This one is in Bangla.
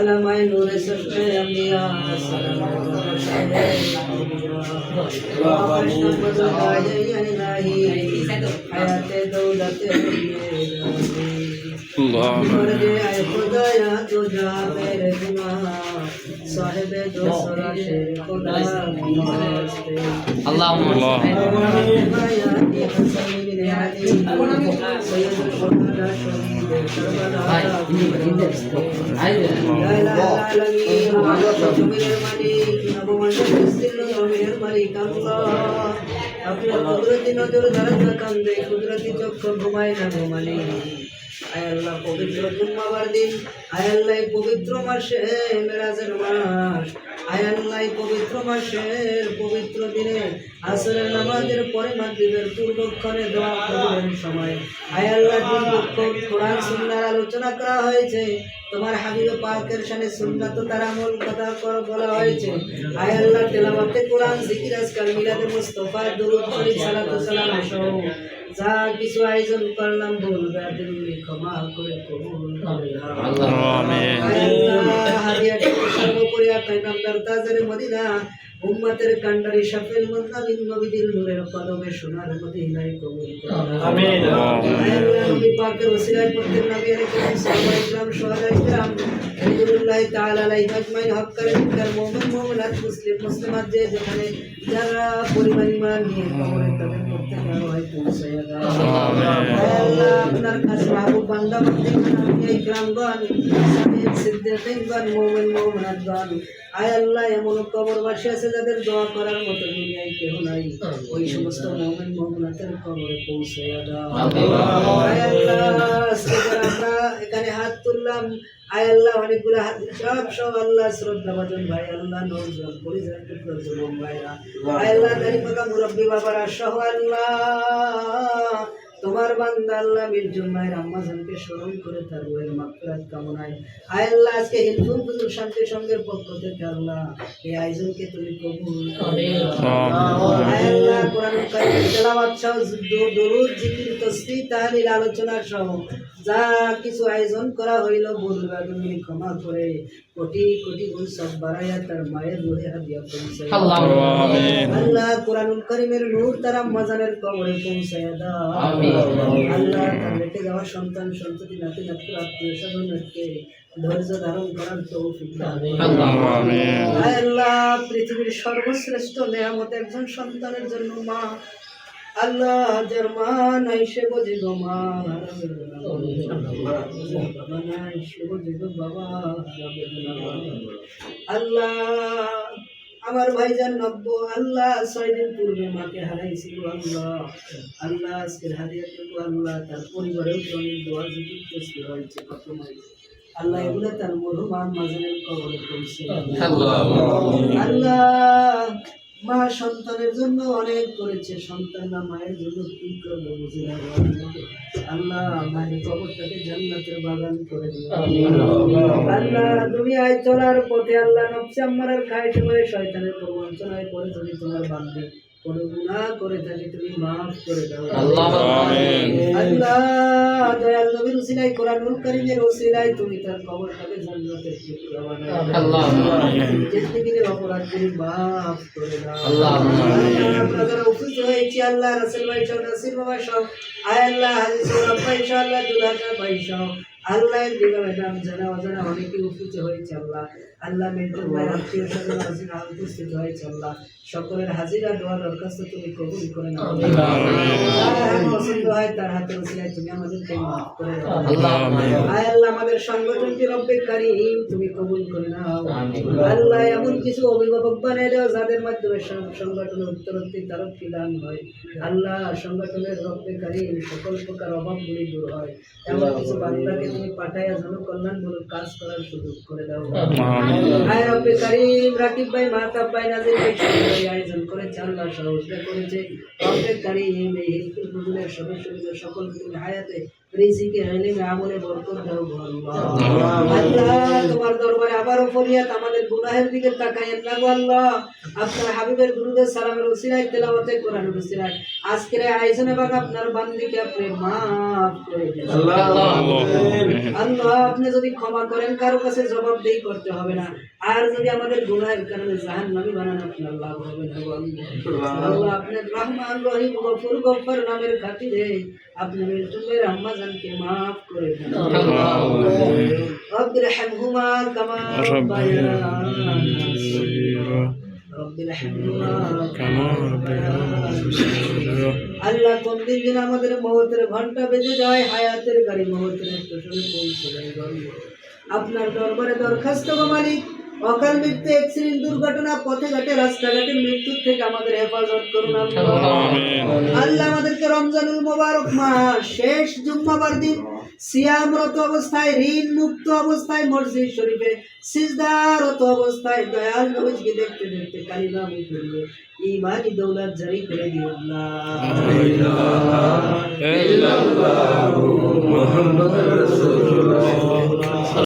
সালামায় নূরে সষ্ঠে আম্বিয়া সালামায় নূরে সষ্ঠে আম্বিয়া বাবা দায়ে ইলাহি হায়াতে দৌলতে আল্লাহ মরদে আয় খুদায়া তুজা মেরে গুনাহ আল্লাহ আপনার কুদরতি নজর ধারণ কান্দে কুদরতি চক্ষু ঘুমায় না ঘুমালি কোরআন সুন্নাহর আলোচনা করা হয়েছে। তোমার হাবিবে পাকের শানে সুন্নাত তার আমল কথা বলা হয়েছে। আয় আল্লাহ কোরআন, জিকির, আজকাল মিলাদে মুস্তাফা, দরুদ সালাম সহ যা কিছু আয়োজন করলাম ভুল তুমি ক্ষমা করে কবুল আমিন। সর্বোপরি আপনার নামদার তাজের মদিনা উম্মতের কান্ডারি শাফিল মুজনাবিন নবীদের নূরের কদমে সোনার মদিনায় কবুল। আমিন। নবী পাকের ওসিলায় প্রত্যেক নবী ইকরাম রিদুল্লাহ তাআলা আজমাইন হক্কার মুমিন মুমিনাত মুসলিম মুসলিমাত যে যেখানে যারা ঈমান নিয়ে কবরে তাদের পৌঁছায়া দাও আয় আল্লাহ, আপনার কাছে মাহবুব বান্দা বান্দি নবী ইকরামগণ সাহেব সিদ্দিকগণ মুমিন মুমিনাতগণ আয় আল্লাহ এমন কবরবাসী আছে যাদের দোয়া করার মতো দুনিয়ায় কেউ নাই। ওই সমস্ত মুমিন মুমিনাতের কবরে পৌঁছায়া দাও। আয় আল্লাহ আমরা এখানে হাত তুললাম আয় আল্লাহ অনেকগুলো হাত সব সব আল্লাহ শ্রদ্ধা ভজন ভাই আল্লাহ নজর পরিচয় ভাইরা আয় আল্লাহ মুরব্বী বাবারা সহ আল্লাহ। তোমার বান্দা আল্লাহ মির্জুম ভাইয়ের আম্মাজানকে স্মরণ করে তার বইয়ের মাকফিরাত কামনায়। আয় আল্লাহ আজকে হিলফুল হিন্দু শান্তি সঙ্গের পক্ষ থেকে আল্লাহ এই আয়োজনকে তুমি কবুল করে। আয় আল্লাহ তেলাওয়াত সহ দরুদ জিকির তসবিহ তাহলিল আলোচনা সহ যা কিছু আয়োজন করা হইল বলবা তুমি ক্ষমা করে কোটি কোটি গুণ সব বাড়াইয়া তার মায়ের রুহে হাদিয়া আল্লাহ কোরআনুল কারীমের নূর তারা মাজানের কবরে পৌঁছাইয়া দাও। আল্লাহ যাওয়া সন্তান সন্ততি নাতি নাতি আত্মীয় স্বজনকে ধৈর্য ধারণ করার তৌফিক দাও আল্লাহ আমিন আয় আল্লাহ পৃথিবীর সর্বশ্রেষ্ঠ নেয়ামত একজন সন্তানের জন্য মা আল্লাহ যার মা নাই সে বোঝে গো মা নাই সে বোঝে গো বাবা আল্লাহ আমার ভাইজান নব্য আল্লাহ ছয় দিন পূর্বে মাকে হারাইছিল আল্লাহ। আল্লাহ আজকের হারিয়াটুকু আল্লাহ তার পরিবারেও অনেক দোয়া জিকির তসবিহ হয়েছে কত মাইছে আল্লাহ এগুলো তার মরহুমান মাজানের কবরে পৌঁছে আল্লাহ মা সন্তানের জন্য অনেক করেছে। সন্তান না মায়ের জন্য কি করবে বুঝে না। আল্লাহ মায়ের কবরটাকে জান্নাতের বাগান করে দিও আল্লাহ দুনিয়ায় চলার পথে আল্লাহ নফসে খায় শয়তানের প্রবন্ধ শয়তানের প্রবঞ্চনায় পরে তুমি তোমার বান্ধে কোনো গুনাহ করে থাকি তুমি মাফ করে দাও। আল্লাহ আমিন। আল্লাহ দয়াল নবীর উসিলায় কোরআনুল কারীমের উসিলায় তুমি তার কবরটাকে জান্নাতের টুকরা বানাও। আল্লাহ জিন্দেগির অপরাধ তুমি মাফ করে দাও। আল্লাহ আমরা যারা উপস্থিত হয়েছি আল্লাহ রাসেল ভাই সহ নাসির বাবা সহ আয় আল্লাহ হাজি সৌরভ ভাই সহ আল্লাহ দুলাকা ভাই সহ আল্লাহ দিগা ম্যাডাম জানা অজানা অনেকে উপস্থিত হয়েছে আল্লাহ আল্লাহ মেন্টন ভাই আত্মীয় স্বজন উপস্থিত হয়েছে আল্লাহ সকলের হাজিরা দোয়া দরখাস্ত তুমি কবুল করে নাও। পছন্দ হয় তার হাতে তুমি আমাদেরকে মাফ করে আয় আল্লাহ আমাদের সংগঠনকে রব্বে কারিম তুমি কবুল করে নাও। আল্লাহ এমন কিছু অভিভাবক বানিয়ে দাও যাদের মাধ্যমে সংগঠনের উত্তরোত্তর তারক্কি দান হয়। আল্লাহ সংগঠনের রব্বে কারিম সকল প্রকার অভাবগুলি দূর হয়। এমন কিছু বান্দাকে তুমি পাঠাইয়া জনকল্যাণমূলক কাজ করার সুযোগ করে দাও। আয় রব্বে কারিম রাকিব ভাই মাহতাব ভাই নাজির ভাই আয়োজন করে আল্লাহ সহযোগিতা করেছে। কারিম এই সদস্যদের সকল হায়াতে রিজিকে ইলমে আমলে বরকত দাও আল্লাহ। তোমার দরবারে আবারও ফরিয়াদ আমাদের গুনাহের দিকে তাকাইয়েন না আল্লাহ। আপনার হাবিবের দুরুদের সালামের উসিলায় তেলাওয়াতে কোরআনের উসিলায় আজকের আয়োজনে বাগ আপনার বান্দিকে আপনি মাফ করে দেন। আল্লাহ। আপনি যদি ক্ষমা করেন কারও কাছে জবাবদেহি করতে হবে না। আর যদি আমাদের গুনাহের কারণে জাহান্নামী বানান আপনার লাভ হবে না আল্লাহ। আল্লাহ আপনি রহমান রহিম গফুর গফর নামের খাতিরে আপনি মৃত্যুমের আম্মা হাসানকে মাফ করে আল্লাহ কোন দিন আমাদের মহতের ঘণ্টা বেজে যায় হায়াতের গাড়ি মহতের আপনার দরবারে দরখাস্ত মালিক। অকাল মৃত্যু অ্যাক্সিডেন্ট দুর্ঘটনা পথে ঘাটে রাস্তাঘাটে মৃত্যুর থেকে আমাদের হেফাজত করুন আল্লাহ। আমাদেরকে রমজানুল মোবারক মাস শেষ জুম্মাবার দিন সিয়ামরত অবস্থায় ঋণ মুক্ত অবস্থায় মসজিদ শরীফে সিজদারত অবস্থায় দয়াল নবীজকে দেখতে দেখতে কালিমা মুখে ইমানি দৌলত জারি করে দিন আল্লাহ।